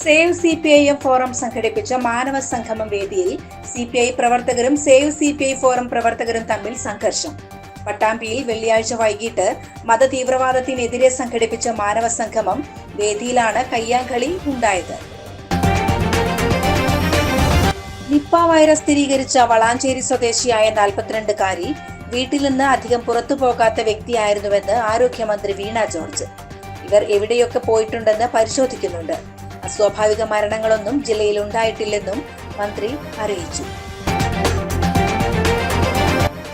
Save C P I M forum സംഘടിപ്പിച്ച മാനവ സംഗമം വേദിയിൽ സി പി ഐ പ്രവർത്തകരും save C P I forum പ്രവർത്തകരും തമ്മിൽ സംഘർഷം. പട്ടാമ്പിയിൽ വെള്ളിയാഴ്ച വൈകിട്ട് മതതീവ്രവാദത്തിനെതിരെ സംഘടിപ്പിച്ച മാനവ സംഗമം വേദിയിലാണ് കയ്യാങ്കളി ഉണ്ടായത്. നിപ്പ വൈറസ് സ്ഥിരീകരിച്ച വളാഞ്ചേരി സ്വദേശിയായ നാൽപ്പത്തിരണ്ടുകാരി വീട്ടിൽ നിന്ന് അധികം പുറത്തു പോകാത്ത വ്യക്തിയായിരുന്നുവെന്ന് ആരോഗ്യമന്ത്രി വീണ ജോർജ് ഇവർ എവിടെയൊക്കെ പോയിട്ടുണ്ടെന്ന് പരിശോധിക്കുന്നുണ്ട്. അസ്വാഭാവിക മരണങ്ങളൊന്നും ജില്ലയിൽ ഉണ്ടായിട്ടില്ലെന്നും മന്ത്രി അറിയിച്ചു.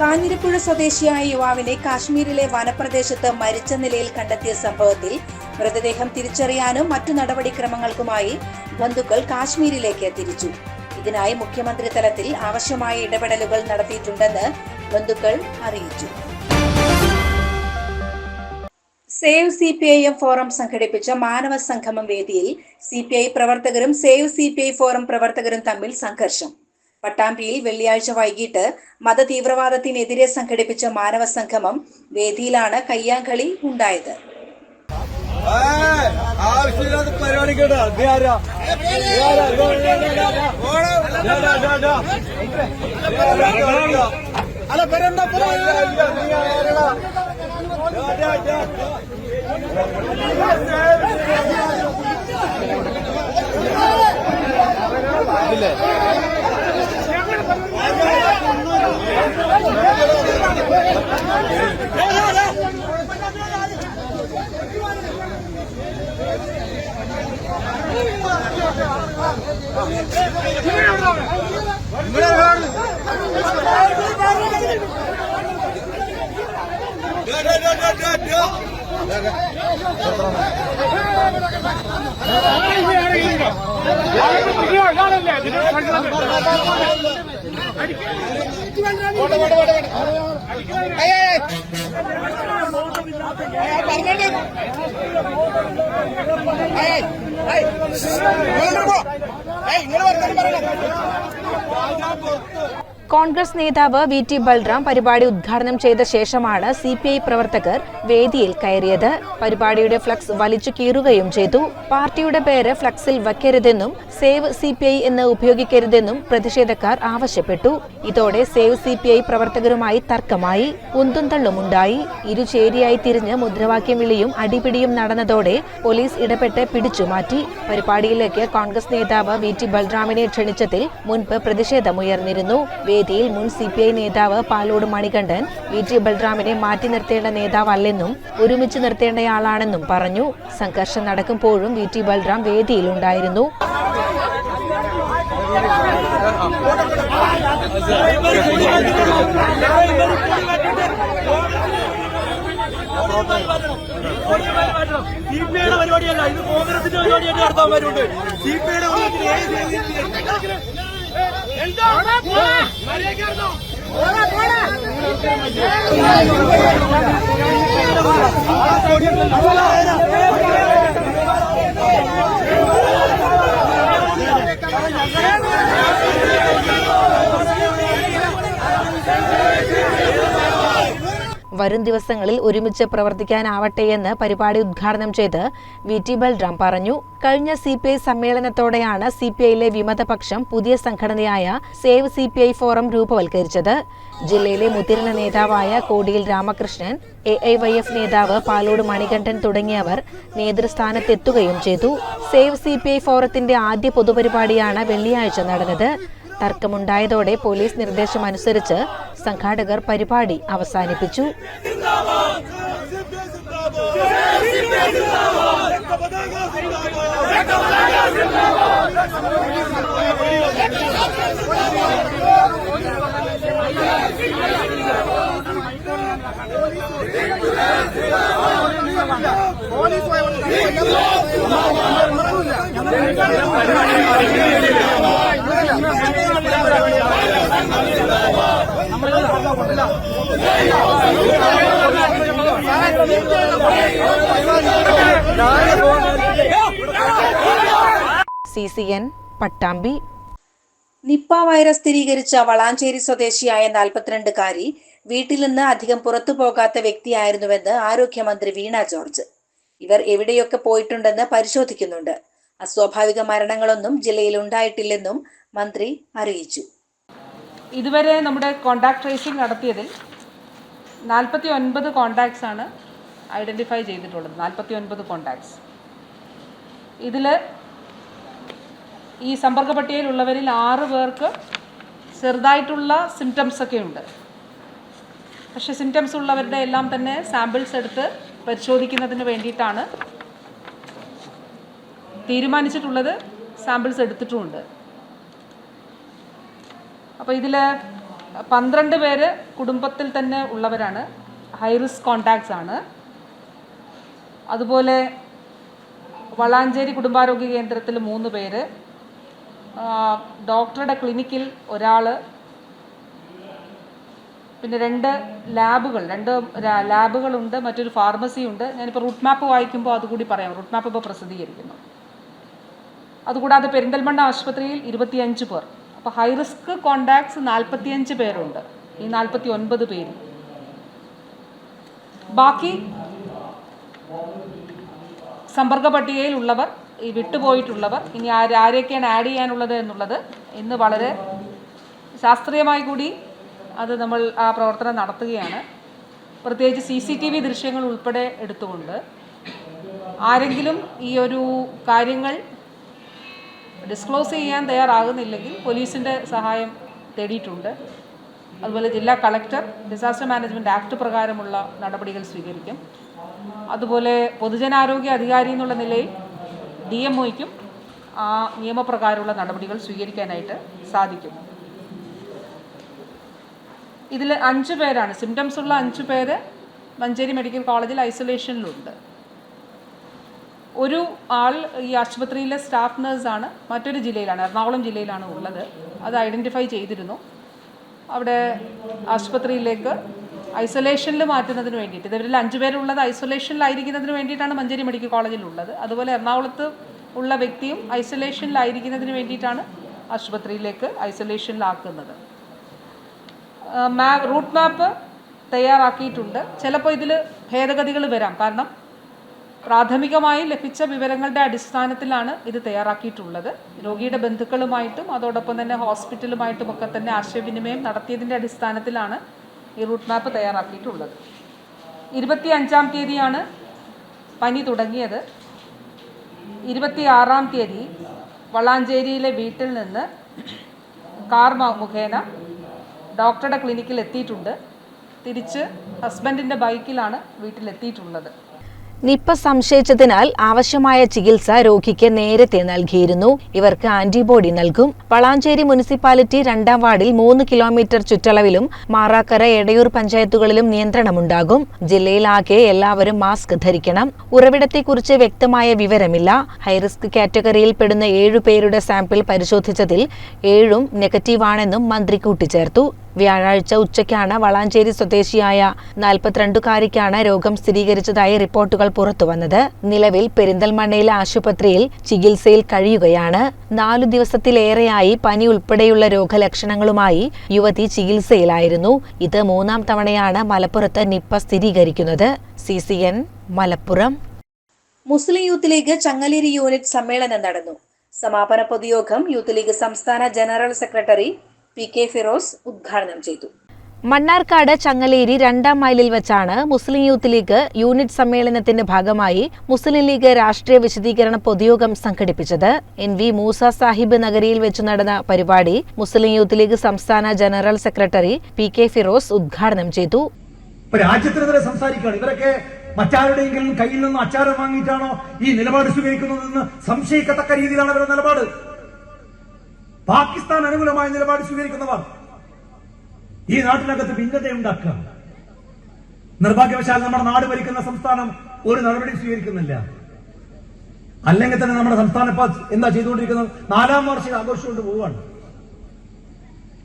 കാഞ്ഞിരപ്പുഴ സ്വദേശിയായ യുവാവിനെ കാശ്മീരിലെ വനപ്രദേശത്ത് മരിച്ച നിലയിൽ കണ്ടെത്തിയ സംഭവത്തിൽ മൃതദേഹം തിരിച്ചറിയാനും മറ്റു നടപടിക്രമങ്ങൾക്കുമായി ബന്ധുക്കൾ കാശ്മീരിലേക്ക് തിരിച്ചു. ഇതിനായി മുഖ്യമന്ത്രി തലത്തിൽ ആവശ്യമായ ഇടപെടലുകൾ നടത്തിയിട്ടുണ്ടെന്ന് ബന്ധുക്കൾ അറിയിച്ചു. Save C P I M forum സംഘടിപ്പിച്ച മാനവ സംഗമം വേദിയിൽ സി പി ഐ പ്രവർത്തകരും save C P I forum പ്രവർത്തകരും തമ്മിൽ സംഘർഷം. പട്ടാമ്പിയിൽ വെള്ളിയാഴ്ച വൈകിട്ട് മതതീവ്രവാദത്തിനെതിരെ സംഘടിപ്പിച്ച മാനവ സംഗമം വേദിയിലാണ് കയ്യാങ്കളി ഉണ്ടായത്. ആവശ്യമില്ലാത്ത പരിപാടി കേട്ടോ. അല്ല, പേരെന്താ. ഇല്ല, ഇല്ല, നീ ആരാടാ? ഇതാ, ഇതാ, ഇതാ, ഇതാ, ഇതാ. കോൺഗ്രസ് നേതാവ് വി ടി ബൽറാം പരിപാടി ഉദ്ഘാടനം ചെയ്ത ശേഷമാണ് സി പി ഐ പ്രവർത്തകർ വേദിയിൽ കയറിയത്. പരിപാടിയുടെ ഫ്ലക്സ് വലിച്ചു കീറുകയും ചെയ്തു. പാർട്ടിയുടെ പേര് ഫ്ലക്സിൽ വയ്ക്കരുതെന്നും സേവ് സി പി ഐ എന്ന് ഉപയോഗിക്കരുതെന്നും പ്രതിഷേധക്കാർ ആവശ്യപ്പെട്ടു. ഇതോടെ സേവ് സി പി ഐ പ്രവർത്തകരുമായി തർക്കമായി. കുന്തുന്തള്ളുമുണ്ടായി തള്ളുമുണ്ടായി ഇരുചേരിയായി തിരിഞ്ഞ് മുദ്രാവാക്യം വിളിയും അടിപിടിയും നടന്നതോടെ പോലീസ് ഇടപെട്ട് പിടിച്ചുമാറ്റി പരിപാടിയിലേക്ക് കോൺഗ്രസ് നേതാവ് വി ടി ബൽറാമിനെ ക്ഷണിച്ചതിൽ മുൻപ് പ്രതിഷേധമുയർന്നിരുന്നു. വേദിയിൽ മുൻ സി പി ഐ നേതാവ് പാലോട് മണികണ്ഠൻ വി ടി ബൽറാമിനെ മാറ്റി നിർത്തേണ്ട നേതാവല്ലെന്നും ഒരുമിച്ച് നിർത്തേണ്ടയാളാണെന്നും പറഞ്ഞു. സംഘർഷം നടക്കുമ്പോഴും വി ടി ബൽറാം വേദിയിലുണ്ടായിരുന്നു. സിപിഐയുടെ പരിപാടിയല്ല ഇത് കോൺഗ്രസിന്റെ പരിപാടിയായിട്ട് നടത്താൻ വരുന്നുണ്ട്. ¡Vamos! വരും ദിവസങ്ങളിൽ ഒരുമിച്ച് പ്രവർത്തിക്കാനാവട്ടെ എന്ന് പരിപാടി ഉദ്ഘാടനം ചെയ്ത് വി ടി ബൽറാം പറഞ്ഞു. കഴിഞ്ഞ സി പി ഐ സമ്മേളനത്തോടെയാണ് സി പി ഐയിലെ വിമതപക്ഷം പുതിയ സംഘടനയായ save C P I forum രൂപവൽക്കരിച്ചത്. ജില്ലയിലെ മുതിർന്ന നേതാവായ Kodiyil Ramakrishnan A I Y F നേതാവ് പാലോട് മണികണ്ഠൻ തുടങ്ങിയവർ നേതൃസ്ഥാനത്തെത്തുകയും ചെയ്തു. സേവ് സി പി ഐ ഫോറത്തിന്റെ ആദ്യ പൊതുപരിപാടിയാണ് വെള്ളിയാഴ്ച നടന്നത്. തർക്കമുണ്ടായതോടെ പോലീസ് നിർദ്ദേശമനുസരിച്ച് സംഘാടകർ പരിപാടി അവസാനിപ്പിച്ചു. Police C C N Pattambi. Nipah virus സ്ഥിരീകരിച്ച വളാഞ്ചേരി സ്വദേശിയായ നാൽപ്പത്തിരണ്ടുകാരി വീട്ടിൽ നിന്ന് അധികം പുറത്തു പോകാത്ത വ്യക്തിയായിരുന്നുവെന്ന് ആരോഗ്യമന്ത്രി വീണ ജോർജ്. ഇവർ എവിടെയൊക്കെ പോയിട്ടുണ്ടെന്ന് പരിശോധിക്കുന്നുണ്ട്. അസ്വാഭാവിക മരണങ്ങളൊന്നും ജില്ലയിൽ ഉണ്ടായിട്ടില്ലെന്നും മന്ത്രി അറിയിച്ചു. ഇതുവരെ നമ്മുടെ കോണ്ടാക്ട് ട്രേസിംഗ് നടത്തിയതിൽ നാൽപ്പത്തി ഒൻപത് കോണ്ടാക്ട്സ് ആണ് ഐഡന്റിഫൈ ചെയ്തിട്ടുള്ളത്. നാൽപ്പത്തി ഒൻപത് കോണ്ടാക്ട്സ് ഇതിൽ ഈ സമ്പർക്ക പട്ടികയിലുള്ളവരിൽ ആറ് പേർക്ക് ചെറുതായിട്ടുള്ള സിംറ്റംസ് ഒക്കെ ഉണ്ട്. പക്ഷേ സിംറ്റംസ് ഉള്ളവരുടെ എല്ലാം തന്നെ സാമ്പിൾസ് എടുത്ത് പരിശോധിക്കുന്നതിന് വേണ്ടിയിട്ടാണ് തീരുമാനിച്ചിട്ടുള്ളത്. സാമ്പിൾസ് എടുത്തിട്ടുമുണ്ട്. അപ്പോൾ ഇതിൽ പന്ത്രണ്ട് പേര് കുടുംബത്തിൽ തന്നെ ഉള്ളവരാണ്. ഹൈ റിസ്ക് കോണ്ടാക്ട്സ് ആണ്. അതുപോലെ വളാഞ്ചേരി കുടുംബാരോഗ്യ കേന്ദ്രത്തിൽ മൂന്ന് പേര്. ഡോക്ടറുടെ ക്ലിനിക്കിൽ ഒരാൾ പിന്നെ രണ്ട് ലാബുകൾ രണ്ട് ലാബുകളുണ്ട് മറ്റൊരു ഫാർമസി ഉണ്ട്. ഞാനിപ്പോൾ റൂട്ട് മാപ്പ് വായിക്കുമ്പോൾ അതുകൂടി പറയാം. റൂട്ട് മാപ്പ് ഇപ്പോൾ പ്രസിദ്ധീകരിക്കുന്നു. അതുകൂടാതെ പെരിന്തൽമണ്ണ ആശുപത്രിയിൽ ഇരുപത്തിയഞ്ച് പേർ. അപ്പോൾ ഹൈ റിസ്ക് കോണ്ടാക്ട്സ് നാൽപ്പത്തിയഞ്ച് പേരുണ്ട്. ഈ നാൽപ്പത്തി ഒൻപത് പേര്. ബാക്കി സമ്പർക്ക പട്ടികയിൽ ഉള്ളവർ ഈ വിട്ടുപോയിട്ടുള്ളവർ ഇനി ആര് ആരെയൊക്കെയാണ് ആഡ് ചെയ്യാനുള്ളത് എന്നുള്ളത് ഇന്ന് വളരെ ശാസ്ത്രീയമായി കൂടി അത് നമ്മൾ ആ പ്രവർത്തനം നടത്തുകയാണ്. പ്രത്യേകിച്ച് സി സി ടി വി ദൃശ്യങ്ങൾ ഉൾപ്പെടെ എടുത്തുകൊണ്ട് ആരെങ്കിലും ഈ ഒരു കാര്യങ്ങൾ ഡിസ്ക്ലോസ് ചെയ്യാൻ തയ്യാറാകുന്നില്ലെങ്കിൽ പോലീസിന്റെ സഹായം തേടിയിട്ടുണ്ട്. അതുപോലെ ജില്ലാ കളക്ടർ ഡിസാസ്റ്റർ മാനേജ്മെന്റ് ആക്ട് പ്രകാരമുള്ള നടപടികൾ സ്വീകരിക്കും. അതുപോലെ പൊതുജനാരോഗ്യ അധികാരി എന്നുള്ള നിലയിൽ ഡി എം ഒയ്ക്കും ആ നിയമപ്രകാരമുള്ള നടപടികൾ സ്വീകരിക്കാനായിട്ട് സാധിക്കും. ഇതിൽ അഞ്ച് പേരാണ്. സിംറ്റംസ് ഉള്ള അഞ്ച് പേര് മഞ്ചേരി മെഡിക്കൽ കോളേജിൽ ഐസൊലേഷനിലുണ്ട്. ഒരു ആൾ ഈ ആശുപത്രിയിലെ സ്റ്റാഫ് നേഴ്സാണ് മറ്റൊരു ജില്ലയിലാണ് എറണാകുളം ജില്ലയിലാണ് ഉള്ളത്. അത് ഐഡന്റിഫൈ ചെയ്തിരുന്നു. അവിടെ ആശുപത്രിയിലേക്ക് ഐസൊലേഷനിൽ മാറ്റുന്നതിന് വേണ്ടിയിട്ട് ഇവരിൽ അഞ്ച് പേരുള്ളത് ഐസൊലേഷനിലായിരിക്കുന്നതിന് വേണ്ടിയിട്ടാണ് മഞ്ചേരി മെഡിക്കൽ കോളേജിൽ ഉള്ളത് അതുപോലെ എറണാകുളത്ത് ഉള്ള വ്യക്തിയും ഐസൊലേഷനിലായിരിക്കുന്നതിന് വേണ്ടിയിട്ടാണ് ആശുപത്രിയിലേക്ക് ഐസൊലേഷനിലാക്കുന്നത്. മാ റൂട്ട് മാപ്പ് തയ്യാറാക്കിയിട്ടുണ്ട്. ചിലപ്പോൾ ഇതിൽ ഭേദഗതികൾ വരാം. കാരണം പ്രാഥമികമായി ലഭിച്ച വിവരങ്ങളുടെ അടിസ്ഥാനത്തിലാണ് ഇത് തയ്യാറാക്കിയിട്ടുള്ളത്. രോഗിയുടെ ബന്ധുക്കളുമായിട്ടും അതോടൊപ്പം തന്നെ ഹോസ്പിറ്റലുമായിട്ടും ഒക്കെ തന്നെ ആശയവിനിമയം നടത്തിയതിന്റെ അടിസ്ഥാനത്തിലാണ് ഈ റൂട്ട് മാപ്പ് തയ്യാറാക്കിയിട്ടുള്ളത്. ഇരുപത്തി അഞ്ചാം തീയതിയാണ് പനി തുടങ്ങിയത്. ഇരുപത്തി ആറാം തീയതി വളാഞ്ചേരിയിലെ വീട്ടിൽ നിന്ന് കാർ മുഖേന ഡോക്ടറുടെ ക്ലിനിക്കിൽ എത്തിയിട്ടുണ്ട് തിരിച്ച് ഹസ്ബൻഡിന്റെ ബൈക്കിലാണ് വീട്ടിലെത്തിയിട്ടുള്ളത്. നിപ്പ സംശയിച്ചതിനാൽ ആവശ്യമായ ചികിത്സ രോഗിക്ക് നേരത്തെ നൽകിയിരുന്നു. ഇവർക്ക് ആന്റിബോഡി നൽകും. വളാഞ്ചേരി മുനിസിപ്പാലിറ്റി രണ്ടാം വാർഡിൽ മൂന്ന് കിലോമീറ്റർ ചുറ്റളവിലും മാറാക്കര എടയൂർ പഞ്ചായത്തുകളിലും നിയന്ത്രണമുണ്ടാകും. ജില്ലയിലാകെ എല്ലാവരും മാസ്ക് ധരിക്കണം. ഉറവിടത്തെക്കുറിച്ച് വ്യക്തമായ വിവരമില്ല. ഹൈറിസ്ക് കാറ്റഗറിയിൽ പെടുന്ന ഏഴു പേരുടെ സാമ്പിൾ പരിശോധിച്ചതിൽ ഏഴും നെഗറ്റീവാണെന്നും മന്ത്രി കൂട്ടിച്ചേർത്തു. വ്യാഴാഴ്ച ഉച്ചയ്ക്കാണ് വളാഞ്ചേരി സ്വദേശിയായ നാൽപ്പത്തിരണ്ടുകാരിക്കാണ് രോഗം സ്ഥിരീകരിച്ചതായി റിപ്പോർട്ടുകൾ പുറത്തുവന്നത്. നിലവിൽ പെരിന്തൽമണ്ണയിലെ ആശുപത്രിയിൽ ചികിത്സയിൽ കഴിയുകയാണ്. നാലു ദിവസത്തിലേറെയായി പനി ഉൾപ്പെടെയുള്ള രോഗലക്ഷണങ്ങളുമായി യുവതി ചികിത്സയിലായിരുന്നു. ഇത് മൂന്നാം തവണയാണ് മലപ്പുറത്ത് നിപ്പ സ്ഥിരീകരിക്കുന്നത്. C C N Malappuram. Muslim youth league Changaleri unit സമ്മേളനം നടന്നു. സമാപന പൊതുയോഗം യൂത്ത് ലീഗ് സംസ്ഥാന general secretary P K Firoz ഉദ്ഘാടനം ചെയ്തു. മണ്ണാർക്കാട് ചങ്ങലേരി രണ്ടാം മൈലിൽ വെച്ചാണ് മുസ്ലിം യൂത്ത് ലീഗ് യൂണിറ്റ് സമ്മേളനത്തിന്റെ ഭാഗമായി മുസ്ലിം ലീഗ് രാഷ്ട്രീയ വിശദീകരണ പൊതുയോഗം സംഘടിപ്പിച്ചത്. എൻ വി മൂസ സാഹിബ് നഗരിയിൽ വെച്ച് നടന്ന പരിപാടി മുസ്ലിം യൂത്ത് ലീഗ് സംസ്ഥാന general secretary P K Firoz ഉദ്ഘാടനം ചെയ്തു. ഇപ്പൊ രാജ്യത്തിനെതിരെ സംസാരിക്കുകയാണ്. ഇവരൊക്കെ മറ്റാരുടെയെങ്കിലും കയ്യിൽ നിന്ന് അച്ചാരം വാങ്ങിയിട്ടാണോ ഈ നിലപാട് സ്വീകരിക്കുന്നതെന്ന് സംശയിക്കത്തക്ക രീതിയിലാണ് അവരുടെ നിലപാട്. പാകിസ്ഥാൻ അനുകൂലമായ നിലപാട് സ്വീകരിക്കുന്നവർ ഈ നാട്ടിനകത്ത് ഭിന്നത ഉണ്ടാക്കുക. നിർഭാഗ്യവശാൽ നമ്മുടെ നാട് ഭരിക്കുന്ന സംസ്ഥാനം ഒരു നടപടി സ്വീകരിക്കുന്നില്ല. അല്ലെങ്കിൽ തന്നെ നമ്മുടെ സംസ്ഥാനം എന്താ ചെയ്തുകൊണ്ടിരിക്കുന്നത്? നാലാം വാർഷിക ആഘോഷിച്ചുകൊണ്ട് പോവുകയാണ്.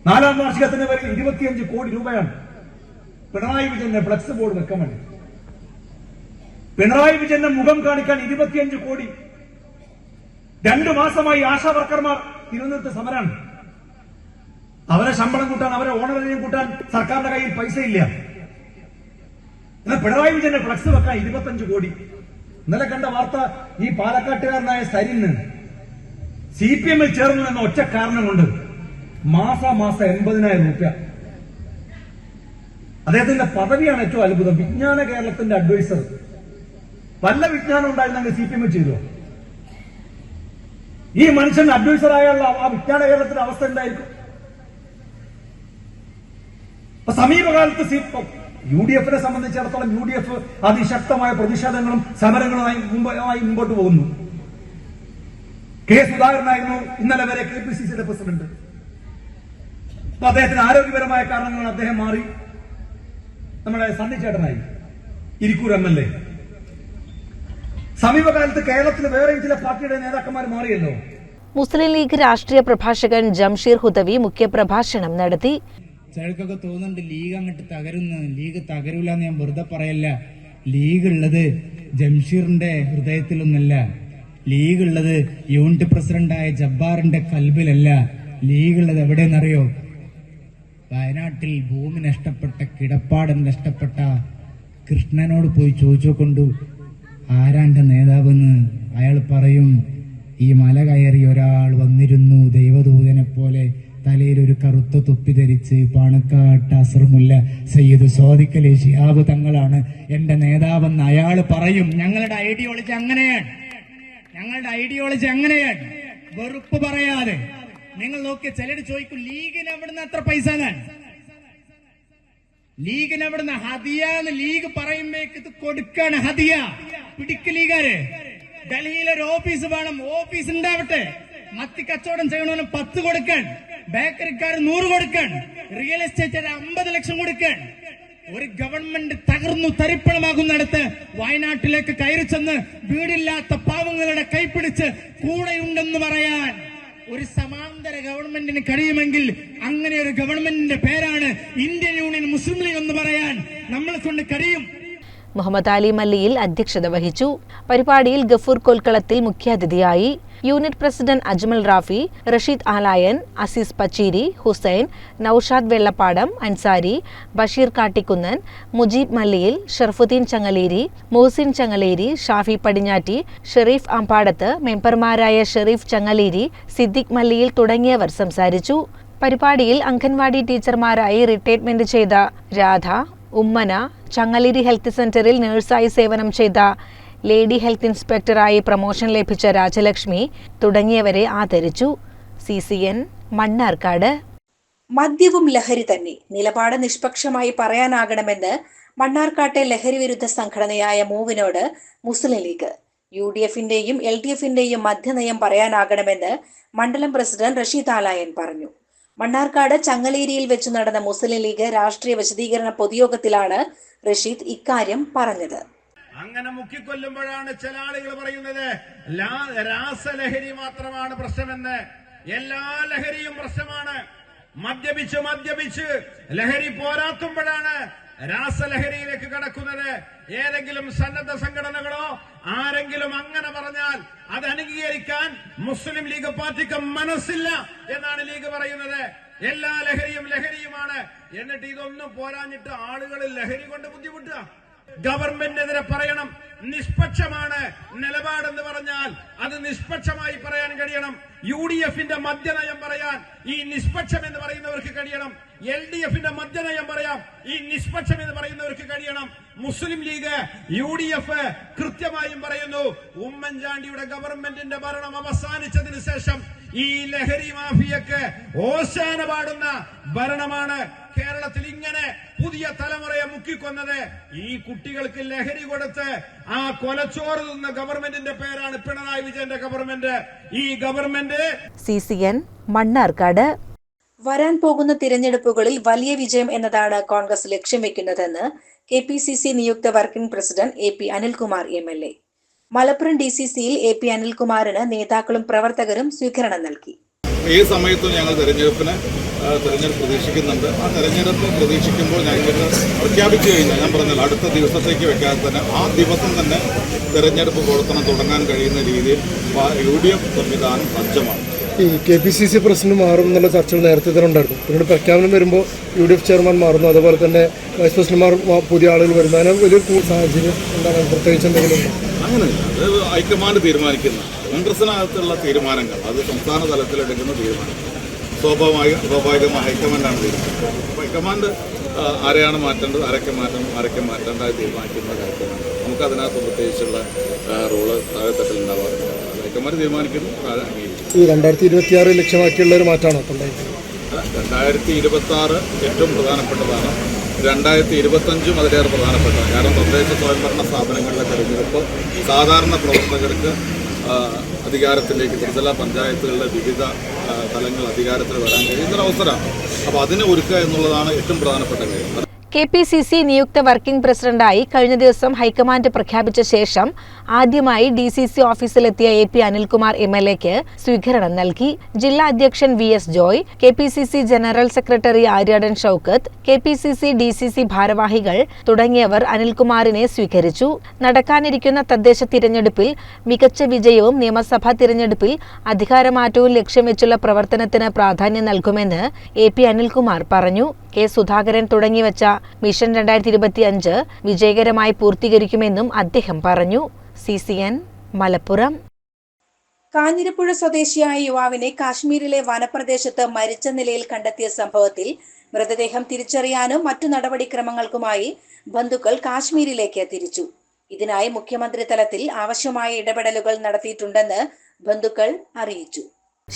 നാലാം വാർഷികത്തിന് വരെ ഇരുപത്തിയഞ്ച് കോടി രൂപയാണ് പിണറായി വിജയന്റെ ഫ്ലക്സ് ബോർഡ് വെക്കാൻ വേണ്ടി. പിണറായി വിജയന്റെ മുഖം കാണിക്കാൻ ഇരുപത്തിയഞ്ച് കോടി രണ്ടു മാസമായി ആശാ വർക്കർമാർ തിരുവനന്തപുരത്ത് സമരാണ്. അവരെ ശമ്പളം കൂട്ടാൻ അവരെ ഓണറേറിയം കൂട്ടാൻ സർക്കാരിന്റെ കയ്യിൽ പൈസ ഇല്ല എന്നാൽ പിണറായി വിജയന്റെ ഫ്ലക്സ് വെക്കാൻ ഇരുപത്തഞ്ച് കോടി. ഇന്നലെ കണ്ട വാർത്ത ഈ പാലക്കാട്ടുകാരനായ സരിന് സി പി എമ്മിൽ ചേർന്നു എന്ന ഒറ്റ കാരണം കൊണ്ട് മാസാമാസം എൺപതിനായിരം രൂപ. അദ്ദേഹത്തിന്റെ പദവിയാണ് ഏറ്റവും അത്ഭുതം. വിജ്ഞാന കേരളത്തിന്റെ അഡ്വൈസർ വല്ല വിജ്ഞാനം ഉണ്ടായിരുന്നെങ്കിൽ സി പി എമ്മിൽ ചെയ്തോ? ഈ മനുഷ്യൻ അഡ്വൈസർ ആയുള്ള ആ വിജ്ഞാന കേരളത്തിന്റെ അവസ്ഥ എന്തായിരിക്കും? സമീപകാലത്ത് യു ഡി എഫിനെ സംബന്ധിച്ചിടത്തോളം യു ഡി എഫ് അതിശക്തമായ പ്രതിഷേധങ്ങളും സമരങ്ങളുമായി മുമ്പായി മുമ്പോട്ട് പോകുന്നു. കെ സുധാകരനായിരുന്നു ഇന്നലെ വരെ കെ പി സി സിയുടെ പ്രസിഡന്റ്. അപ്പൊ അദ്ദേഹത്തിന് ആരോഗ്യപരമായ കാരണങ്ങളാണ് അദ്ദേഹം മാറി. നമ്മുടെ സണ്ണിച്ചേട്ടനായി ഇരിക്കൂർ എം എൽ എ. സമീപകാലത്ത് കേരളത്തിൽ വേറെയും ചില പാർട്ടിയുടെ നേതാക്കന്മാർ മാറിയല്ലോ. മുസ്ലിം ലീഗ് രാഷ്ട്രീയ പ്രഭാഷകൻ ജംഷീർ ഹുദവി മുഖ്യപ്രഭാഷണം നടത്തി. ചിലർക്കൊക്കെ തോന്നുന്നുണ്ട് ലീഗ് അങ്ങോട്ട് തകരുന്നു. ലീഗ് തകരൂല എന്ന് ഞാൻ വെറുതെ പറയല്ല. ലീഗ് ഉള്ളത് ജംഷീറിന്റെ ഹൃദയത്തിലൊന്നല്ല. ലീഗ് ഉള്ളത് യൂണിറ്റ് പ്രസിഡന്റായ ജബ്ബാറിന്റെ കൽബിലല്ല. ലീഗ് ഉള്ളത് എവിടെയെന്നറിയോ വയനാട്ടിൽ ഭൂമി നഷ്ടപ്പെട്ട കിടപ്പാടം നഷ്ടപ്പെട്ട കൃഷ്ണനോട് പോയി ചോദിച്ചു കൊണ്ടു ആരാന്റെ നേതാവെന്ന് അയാൾ പറയും ഈ മല കയറി ഒരാൾ വന്നിരുന്നു ദൈവദൂതനെ പോലെ തലയിൽ ഒരു കറുത്ത തുപ്പി ധരിച്ച് പാണക്കാട്ട് അസർമുല്ല സയ്യിദ് സ്വാദിക്കലി ഷിയാബ് തങ്ങളാണ് എന്റെ നേതാവെന്ന് അയാൾ പറയും. ഞങ്ങളുടെ ഐഡിയോളജി അങ്ങനെയാണ്. ഞങ്ങളുടെ ഐഡിയോളജി അങ്ങനെയാണ്. വെറുപ്പ് പറയാതെ. നിങ്ങൾ നോക്കിയ ചിലർ ചോദിക്കും ലീഗിന് എവിടുന്ന് എത്ര പൈസ ലീഗിന് എവിടുന്ന് ഹദിയാന്ന് ലീഗ് പറയുമ്പോഴേക്ക് കൊടുക്കാണ് ഹദിയ. പിടിക്ക് ലീഗാര്. ഡൽഹിയിൽ ഒരു ഓഫീസ് വേണം. ഓഫീസ് ഉണ്ടാവട്ടെ. മത്തി കച്ചവടം ചെയ്യണവന് പത്ത് കൊടുക്കാൻ. ബേക്കറിക്കാർ നൂറ് കൊടുക്കാൻ. റിയൽ എസ്റ്റേറ്റ് അമ്പത് ലക്ഷം കൊടുക്കാൻ. ഒരു ഗവൺമെന്റ് തകർന്നു തരിപ്പണമാകുന്നിടത്ത് വയനാട്ടിലേക്ക് കയറി ചെന്ന് വീടില്ലാത്ത പാവങ്ങളുടെ കൈപ്പിടിച്ച് കൂടെയുണ്ടെന്ന് പറയാൻ. ഒരു സമാന്തര ഗവൺമെന്റിന് കഴിയുമെങ്കിൽ അങ്ങനെ ഒരു ഗവൺമെന്റിന്റെ പേരാണ് ഇന്ത്യൻ യൂണിയൻ മുസ്ലിം ലീഗ് എന്ന് പറയാൻ നമ്മളെ കൊണ്ട് കഴിയും. മുഹമ്മദ് അലി മല്ലിയിൽ അധ്യക്ഷത വഹിച്ചു. പരിപാടിയിൽ ഗഫൂർ കൊൽക്കളത്തിൽ മുഖ്യാതിഥിയായി യൂണിറ്റ് പ്രസിഡന്റ് അജ്മൽ റാഫി റഷീദ് ആലായൻ അസീസ് പച്ചീരി ഹുസൈൻ നൌഷാദ് വെള്ളപ്പാടം അൻസാരി ബഷീർ കാട്ടിക്കുന്നൻ മുജീബ് മല്ലിയിൽ ഷർഫുദ്ദീൻ ചങ്ങലേരി മുഹസിൻ ചങ്ങലേരി ഷാഫി പടിഞ്ഞാറ്റി ഷെറീഫ് അമ്പാടത്ത് മെമ്പർമാരായ ഷെറീഫ് ചങ്ങലേരി സിദ്ദിഖ് മല്ലിയിൽ തുടങ്ങിയവർ സംസാരിച്ചു. പരിപാടിയിൽ അംഗൻവാടി ടീച്ചർമാരായി റിട്ടയർമെന്റ് ചെയ്ത രാധ ഉമ്മന ചങ്ങലേരി ഹെൽത്ത് സെന്ററിൽ നഴ്സായി സേവനം ചെയ്ത ലേഡി ഹെൽത്ത് ഇൻസ്പെക്ടറായി പ്രമോഷൻ ലഭിച്ച രാജലക്ഷ്മി തുടങ്ങിയവരെ ആദരിച്ചു. C C N Mannarkkad. മദ്യവും ലഹരി തന്നെ. നിലപാട് നിഷ്പക്ഷമായി പറയാനാകണമെന്ന് മണ്ണാർക്കാട്ടെ ലഹരി വിരുദ്ധ സംഘടനയായ മൂവിനോട് മുസ്ലിം ലീഗ്. യു ഡി എഫിന്റെയും എൽ ഡി എഫിന്റെയും മദ്യനയം പറയാനാകണമെന്ന് മണ്ഡലം പ്രസിഡന്റ് റഷീദ് ആലായൻ പറഞ്ഞു. മണ്ണാർക്കാട് ചങ്ങലേരിയിൽ വെച്ച് നടന്ന മുസ്ലിം ലീഗ് രാഷ്ട്രീയ വിശദീകരണ പൊതുയോഗത്തിലാണ് റഷീദ് ഇക്കാര്യം പറഞ്ഞത്. അങ്ങനെ മുക്കിക്കൊല്ലുമ്പോഴാണ് ചില ആളുകൾ പറയുന്നത് രാസലഹരി മാത്രമാണ് പ്രശ്നമെന്ന്. എല്ലാ ലഹരിയും പ്രശ്നമാണ്. മദ്യപിച്ച് മദ്യപിച്ച് ലഹരി പോരാത്തുമ്പോഴാണ് രാസലഹരിയിലേക്ക് കടക്കുന്നത് ഏതെങ്കിലും സന്നദ്ധ സംഘടനകളോ ആരെങ്കിലും അങ്ങനെ പറഞ്ഞാൽ അത് അംഗീകരിക്കാൻ മുസ്ലിം ലീഗ് പാർട്ടിക്ക് മനസ്സില്ല എന്നാണ് ലീഗ് പറയുന്നത്. എല്ലാ ലഹരിയും ലഹരിയുമാണ്. എന്നിട്ട് ഇതൊന്നും പോരാഞ്ഞിട്ട് ആളുകൾ ലഹരി കൊണ്ട് ബുദ്ധിമുട്ടുക. ഗവൺമെന്റിനെതിരെ പറയണം. നിഷ്പക്ഷമാണ് നിലപാടെന്ന് പറഞ്ഞാൽ അത് നിഷ്പക്ഷമായി പറയാൻ കഴിയണം. യു ഡി എഫിന്റെ മദ്യനയം പറയാൻ ഈ നിഷ്പക്ഷം എന്ന് പറയുന്നവർക്ക് കഴിയണം. എൽ ഡി എഫിന്റെ മദ്യനയം പറയാം. ഈ നിഷ്പക്ഷം എന്ന് പറയുന്നവർക്ക് കഴിയണം. Muslim league U D F കൃത്യമായും പറയുന്നു ഉമ്മൻചാണ്ടിയുടെ ഗവൺമെന്റിന്റെ ഭരണം അവസാനിച്ചതിന് ശേഷം ഈ ലഹരി മാഫിയക്ക് ഓശാന പാടുന്ന ഭരണമാണ് കേരളത്തിൽ ഇങ്ങനെ പുതിയ തലമുറയെ മുക്കിക്കൊന്നത് ഈ കുട്ടികൾക്ക് ലഹരി കൊടുത്ത് ആ കൊലച്ചോറ് തിന്ന ഗവൺമെന്റിന്റെ പേരാണ് പിണറായി വിജയന്റെ ഗവൺമെന്റ് ഈ government C C N Mannarkkad. വരാൻ പോകുന്ന തിരഞ്ഞെടുപ്പുകളിൽ വലിയ വിജയം എന്നതാണ് കോൺഗ്രസ് ലക്ഷ്യം വെക്കുന്നതെന്ന് കെ പി സി സി നിയുക്ത working president A P Anilkumar M L A. Malappuram D C സിയിൽ എ പി അനിൽകുമാറിന് നേതാക്കളും പ്രവർത്തകരും സ്വീകരണം നൽകി. ഈ സമയത്തും ഞങ്ങൾ തെരഞ്ഞെടുപ്പിന് തെരഞ്ഞെടുപ്പ് പ്രതീക്ഷിക്കുന്നുണ്ട്. ആ തെരഞ്ഞെടുപ്പ് പ്രതീക്ഷിക്കുമ്പോൾ ഞങ്ങൾക്ക് പ്രഖ്യാപിച്ചു കഴിഞ്ഞാൽ ഞാൻ പറഞ്ഞാൽ അടുത്ത ദിവസത്തേക്ക് വെക്കാതെ തന്നെ ആ ദിവസം തന്നെ തെരഞ്ഞെടുപ്പ് പ്രവർത്തനം തുടങ്ങാൻ കഴിയുന്ന രീതിയിൽ യു ഡി എഫ് സംവിധാനം സജ്ജമാണ്. ഈ K P C C president മാറും എന്നുള്ള ചർച്ചകൾ നേരത്തെ തന്നെ ഉണ്ടായിരുന്നു. പിന്നീട് പ്രഖ്യാപനം വരുമ്പോൾ യു ഡി എഫ് ചെയർമാൻ മാറുന്നു. അതുപോലെ തന്നെ വൈസ് പ്രസിഡന്റുമാർ പുതിയ ആളുകൾ വരുന്നു. അങ്ങനെ വലിയൊരു സാഹചര്യം എന്താണ് പ്രത്യേകിച്ച് എന്തെങ്കിലും അങ്ങനെ അത് ഹൈക്കമാൻഡ് തീരുമാനിക്കുന്ന. കോൺഗ്രസിനകത്തുള്ള തീരുമാനങ്ങൾ അത് സംസ്ഥാന തലത്തിലെടുക്കുന്ന തീരുമാനങ്ങൾ. സ്വാഭാവിക സ്വാഭാവികമായി ഹൈക്കമാൻഡാണ് തീരുമാനിക്കുന്നത് അപ്പോൾ ഹൈക്കമാൻഡ് ആരെയാണ് മാറ്റേണ്ടത്? ആരൊക്കെ മാറ്റണം? ആരൊക്കെ മാറ്റേണ്ടത് തീരുമാനിക്കുന്ന ഹൈക്കമാൻഡ്. നമുക്ക് അതിനകത്ത് പ്രത്യേകിച്ചുള്ള റോൾ താഴെത്തട്ടിൽ ഉണ്ടാവാറുണ്ട്. ഹൈക്കമാൻഡ് തീരുമാനിക്കുന്നു താഴെ അംഗീകരിക്കും ഈ രണ്ടായിരത്തി ഇരുപത്തി ആറ് ലക്ഷ്യമാക്കിയുള്ള ഒരു മാറ്റമാണ് രണ്ടായിരത്തി ഇരുപത്തി ആറ് ഏറ്റവും പ്രധാനപ്പെട്ടതാണ്. രണ്ടായിരത്തി ഇരുപത്തഞ്ചും അതിലേറെ പ്രധാനപ്പെട്ടതാണ്. കാരണം തദ്ദേശ സ്വയംഭരണ സ്ഥാപനങ്ങളിലെ തെരഞ്ഞെടുപ്പ് സാധാരണ പ്രവർത്തകർക്ക് അധികാരത്തിലേക്ക് ത്രിതല പഞ്ചായത്തുകളുടെ വിവിധ തലങ്ങൾ അധികാരത്തിൽ വരാൻ കഴിയുന്നൊരവസരമാണ് അപ്പോൾ അതിനെ ഒരുക്കുക എന്നുള്ളതാണ് ഏറ്റവും പ്രധാനപ്പെട്ട കാര്യം. കെ പി സി സി നിയുക്ത വർക്കിംഗ് പ്രസിഡന്റായി കഴിഞ്ഞ ദിവസം ഹൈക്കമാൻഡ് പ്രഖ്യാപിച്ച ശേഷം ആദ്യമായി D C C ഓഫീസിലെത്തിയ A P Anilkumar M L എക്ക് സ്വീകരണം നൽകി. ജില്ലാ അധ്യക്ഷൻ V S Joy K P C C general secretary Aryadan Shoukath K P C C D C C ഭാരവാഹികൾ തുടങ്ങിയവർ അനിൽകുമാറിനെ സ്വീകരിച്ചു. നടക്കാനിരിക്കുന്ന തദ്ദേശ തിരഞ്ഞെടുപ്പിൽ മികച്ച വിജയവും നിയമസഭാ തിരഞ്ഞെടുപ്പിൽ അധികാരമാറ്റവും ലക്ഷ്യം വെച്ചുള്ള പ്രവർത്തനത്തിന് പ്രാധാന്യം നൽകുമെന്ന് എ പി അനിൽകുമാർ പറഞ്ഞു. കെ സുധാകരൻ തുടങ്ങിവച്ച മിഷൻ രണ്ടായിരത്തി ഇരുപത്തി അഞ്ച് വിജയകരമായി പൂർത്തീകരിക്കുമെന്നും അദ്ദേഹം പറഞ്ഞു. C C N Malappuram. Kanjirapuzha സ്വദേശിയായ യുവാവിനെ കാശ്മീരിലെ വനപ്രദേശത്ത് മരിച്ച നിലയിൽ കണ്ടെത്തിയ സംഭവത്തിൽ മൃതദേഹം തിരിച്ചറിയാനും മറ്റു നടപടിക്രമങ്ങൾക്കുമായി ബന്ധുക്കൾ കാശ്മീരിലേക്ക് തിരിച്ചു. ഇതിനായി മുഖ്യമന്ത്രി തലത്തിൽ ആവശ്യമായ ഇടപെടലുകൾ നടത്തിയിട്ടുണ്ടെന്ന് ബന്ധുക്കൾ അറിയിച്ചു.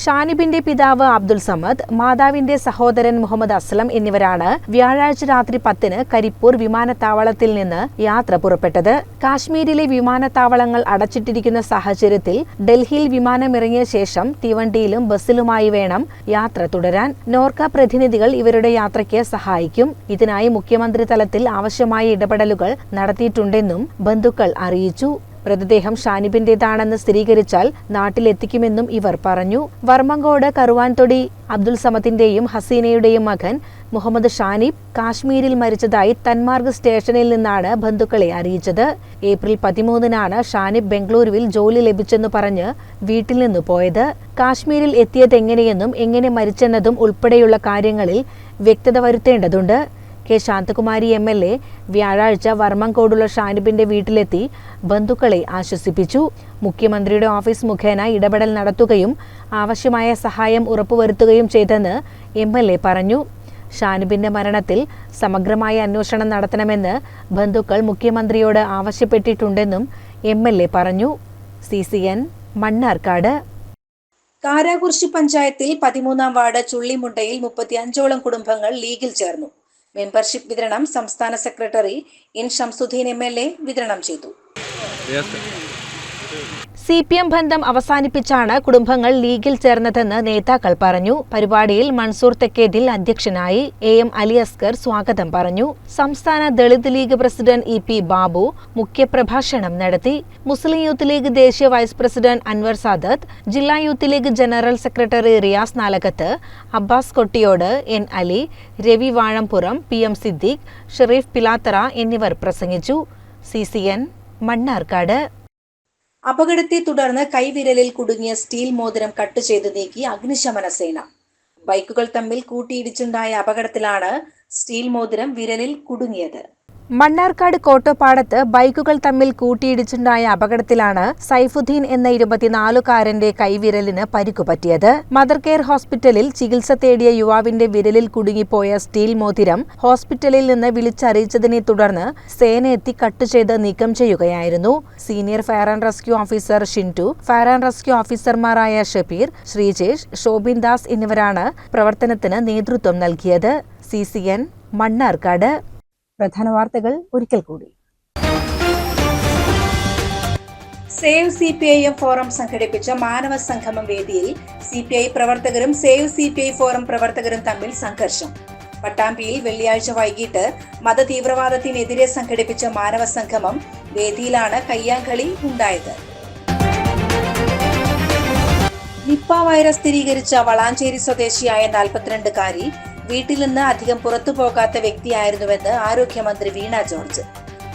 ഷാനിബിന്റെ പിതാവ് അബ്ദുൽ സമദ് മാതാവിന്റെ സഹോദരൻ മുഹമ്മദ് അസ്ലം എന്നിവരാണ് വ്യാഴാഴ്ച രാത്രി പത്തിന് കരിപ്പൂർ വിമാനത്താവളത്തിൽ നിന്ന് യാത്ര പുറപ്പെട്ടത്. കാശ്മീരിലെ വിമാനത്താവളങ്ങൾ അടച്ചിട്ടിരിക്കുന്ന സാഹചര്യത്തിൽ ഡൽഹിയിൽ വിമാനമിറങ്ങിയ ശേഷം തീവണ്ടിയിലും ബസ്സിലുമായി വേണം യാത്ര തുടരാൻ. നോർക്ക പ്രതിനിധികൾ ഇവരുടെ യാത്രയ്ക്ക് സഹായിക്കും. ഇതിനായി മുഖ്യമന്ത്രി തലത്തിൽ ആവശ്യമായ ഇടപെടലുകൾ നടത്തിയിട്ടുണ്ടെന്നും ബന്ധുക്കൾ അറിയിച്ചു. മൃതദേഹം ഷാനിബിന്റേതാണെന്ന് സ്ഥിരീകരിച്ചാൽ നാട്ടിലെത്തിക്കുമെന്നും ഇവർ പറഞ്ഞു. വർമ്മങ്കോട് കറുവാൻതൊടി അബ്ദുൽ സമത്തിന്റെയും ഹസീനയുടെയും മകൻ മുഹമ്മദ് ഷാനിബ് കാശ്മീരിൽ മരിച്ചതായി തന്മാർഗ് സ്റ്റേഷനിൽ നിന്നാണ് ബന്ധുക്കളെ അറിയിച്ചത്. ഏപ്രിൽ പതിമൂന്നിനാണ് ഷാനിബ് ബംഗളൂരുവിൽ ജോലി ലഭിച്ചെന്ന് പറഞ്ഞ് വീട്ടിൽ നിന്ന് പോയത്. കാശ്മീരിൽ എത്തിയതെങ്ങനെയെന്നും എങ്ങനെ മരിച്ചെന്നതും ഉൾപ്പെടെയുള്ള കാര്യങ്ങളിൽ വ്യക്തത വരുത്തേണ്ടതുണ്ട്. K Santhakumari M L A വ്യാഴാഴ്ച വർമ്മങ്കോടുള്ള ഷാനിബിന്റെ വീട്ടിലെത്തി ബന്ധുക്കളെ ആശ്വസിപ്പിച്ചു. മുഖ്യമന്ത്രിയുടെ ഓഫീസ് മുഖേന ഇടപെടൽ നടത്തുകയും ആവശ്യമായ സഹായം ഉറപ്പുവരുത്തുകയും ചെയ്തെന്ന് എം എൽ എ പറഞ്ഞു. ഷാനിബിന്റെ മരണത്തിൽ സമഗ്രമായ അന്വേഷണം നടത്തണമെന്ന് ബന്ധുക്കൾ മുഖ്യമന്ത്രിയോട് ആവശ്യപ്പെട്ടിട്ടുണ്ടെന്നും എം എൽ എ പറഞ്ഞു. C C N Mannarkkad. Karakurissi പഞ്ചായത്തിൽ പതിമൂന്നാം വാർഡ് ചുള്ളിമുണ്ടയിൽ മുപ്പത്തിയഞ്ചോളം കുടുംബങ്ങൾ ലീഗിൽ ചേർന്നു. മെമ്പർഷിപ്പ് വിതരണം സംസ്ഥാന secretary N Shamsuddin M L A വിതരണം ചെയ്തു. സി പി എം ബന്ധം അവസാനിപ്പിച്ചാണ് കുടുംബങ്ങൾ ലീഗിൽ ചേർന്നതെന്ന് നേതാക്കൾ പറഞ്ഞു. പരിപാടിയിൽ മൻസൂർ തെക്കേതിൽ അധ്യക്ഷനായി എ എം അലി അസ്കർ സ്വാഗതം പറഞ്ഞു. സംസ്ഥാന Dalit league president E P Babu മുഖ്യപ്രഭാഷണം നടത്തി. മുസ്ലിം യൂത്ത് ലീഗ് ദേശീയ വൈസ് പ്രസിഡന്റ് അൻവർ സാദത്ത് ജില്ലാ youth league general secretary Riyas Nalakath Abbas Kottiyode N Ali Ravi Vazhampuram P M Siddique Shereef Pilathara എന്നിവർ പ്രസംഗിച്ചു. C C N Mannarkkad. അപകടത്തെ തുടർന്ന് കൈവിരലിൽ കുടുങ്ങിയ steel മോതിരം കട്ട് ചെയ്ത് നീക്കി അഗ്നിശമന സേന. ബൈക്കുകൾ തമ്മിൽ കൂട്ടിയിടിച്ചുണ്ടായ അപകടത്തിലാണ് സ്റ്റീൽ മോതിരം വിരലിൽ കുടുങ്ങിയത്. മണ്ണാർക്കാട് കോട്ടപ്പാടത്ത് ബൈക്കുകൾ തമ്മിൽ കൂട്ടിയിടിച്ചുണ്ടായ അപകടത്തിലാണ് സൈഫുദ്ദീൻ എന്ന ഇരുപത്തിനാലുകാരന്റെ കൈവിരലിന് പരിക്കുപറ്റിയത് മദർ കെയർ ഹോസ്പിറ്റലിൽ ചികിത്സ തേടിയ യുവാവിന്റെ വിരലിൽ കുടുങ്ങിപ്പോയ സ്റ്റീൽ മോതിരം ഹോസ്പിറ്റലിൽ നിന്ന് വിളിച്ചറിയിച്ചതിനെ തുടർന്ന് സേന എത്തി കട്ട് ചെയ്ത് നീക്കം ചെയ്യുകയായിരുന്നു. Senior fire and rescue officer Shintu fire and rescue ഓഫീസർമാരായ ഷബീർ ശ്രീജേഷ് ഷോബിൻ ദാസ് എന്നിവരാണ് പ്രവർത്തനത്തിന് നേതൃത്വം നൽകിയത്. C C N Mannarkkad. പ്രധാന വാർത്തകൾ ഒരിക്കൽ കൂടി. Save C P I M forum സംഘടിപ്പിച്ച മാനവ സംഗമം വേദിയിൽ സി പി ഐ പ്രവർത്തകരും save C P I forum പ്രവർത്തകരും തമ്മിൽ സംഘർഷം. പട്ടാമ്പിയിൽ വെള്ളിയാഴ്ച വൈകിട്ട് മതതീവ്രവാദത്തിനെതിരെ സംഘടിപ്പിച്ച മാനവ സംഗമം വേദിയിലാണ് കയ്യാങ്കളി ഉണ്ടായത്. നിപ്പ വൈറസ് സ്ഥിരീകരിച്ച വളാഞ്ചേരി സ്വദേശിയായ നാൽപ്പത്തിരണ്ടുകാരി വീട്ടിൽ നിന്ന് അധികം പുറത്തു പോകാത്ത വ്യക്തിയായിരുന്നുവെന്ന് ആരോഗ്യമന്ത്രി വീണ ജോർജ്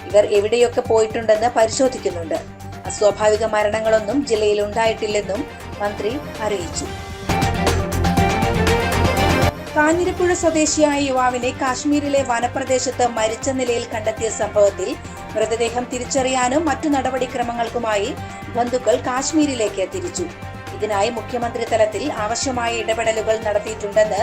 ഇവർ എവിടെയൊക്കെ പോയിട്ടുണ്ടെന്ന് പരിശോധിക്കുന്നുണ്ട്. അസ്വാഭാവിക മരണങ്ങളൊന്നും ജില്ലയിൽ ഉണ്ടായിട്ടില്ലെന്നും മന്ത്രി അറിയിച്ചു. കാഞ്ഞിരപ്പുഴ സ്വദേശിയായ യുവാവിനെ കാശ്മീരിലെ വനപ്രദേശത്ത് മരിച്ച നിലയിൽ കണ്ടെത്തിയ സംഭവത്തിൽ മൃതദേഹം തിരിച്ചറിയാനും മറ്റു നടപടിക്രമങ്ങൾക്കുമായി ബന്ധുക്കൾ കാശ്മീരിലേക്ക് തിരിച്ചു. ഇതിനായി മുഖ്യമന്ത്രി തലത്തിൽ ആവശ്യമായ ഇടപെടലുകൾ നടത്തിയിട്ടുണ്ടെന്ന്